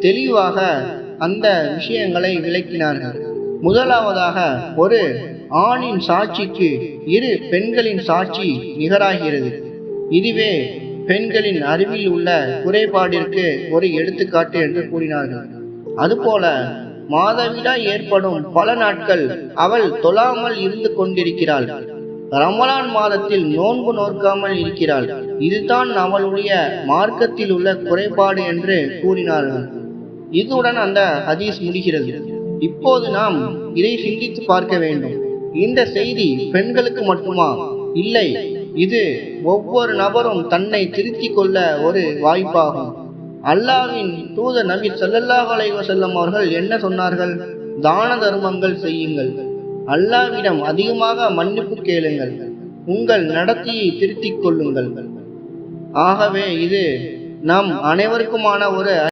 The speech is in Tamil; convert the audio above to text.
தெளிவாக அந்த விஷயங்களை விளக்கினார்கள். முதலாவதாக ஒரு ஆணின் சாட்சிக்கு இரு பெண்களின் சாட்சி நிகராகிறது. இதுவே பெண்களின் அறிவில் உள்ள குறைபாடிற்கு ஒரு எடுத்துக்காட்டு என்று கூறினார்கள். அதுபோல மாதவிடாய் ஏற்படும் பல நாட்கள் அவள் தொழாமல் இருந்து கொண்டிருக்கிறாள். ரமலான் மாதத்தில் நோன்பு நோக்காமல் இருக்கிறாள். இதுதான் அவளுடைய மார்க்கத்தில் உள்ள குறைபாடு என்று கூறினார்கள். இதுடன் அந்த ஹதீஸ் முடிகிறது. இப்போது நாம் இதை சிந்தித்து பார்க்க வேண்டும். இந்த செய்தி பெண்களுக்கு மட்டுமா? இல்லை. இது ஒவ்வொரு நபரும் தன்னை திருத்திக் கொள்ள ஒரு வாய்ப்பாகும். அல்லாவின் தூத நபி ஸல்லல்லாஹு அலைஹி அவர்கள் என்ன சொன்னார்கள்? தான தர்மங்கள் செய்யுங்கள். அல்லாவிடம் அதிகமாக மன்னிப்பு கேளுங்கள். உங்கள் நடத்தையை திருத்திக் கொள்ளுங்கள். ஆகவே இது நம் அனைவருக்குமான ஒரு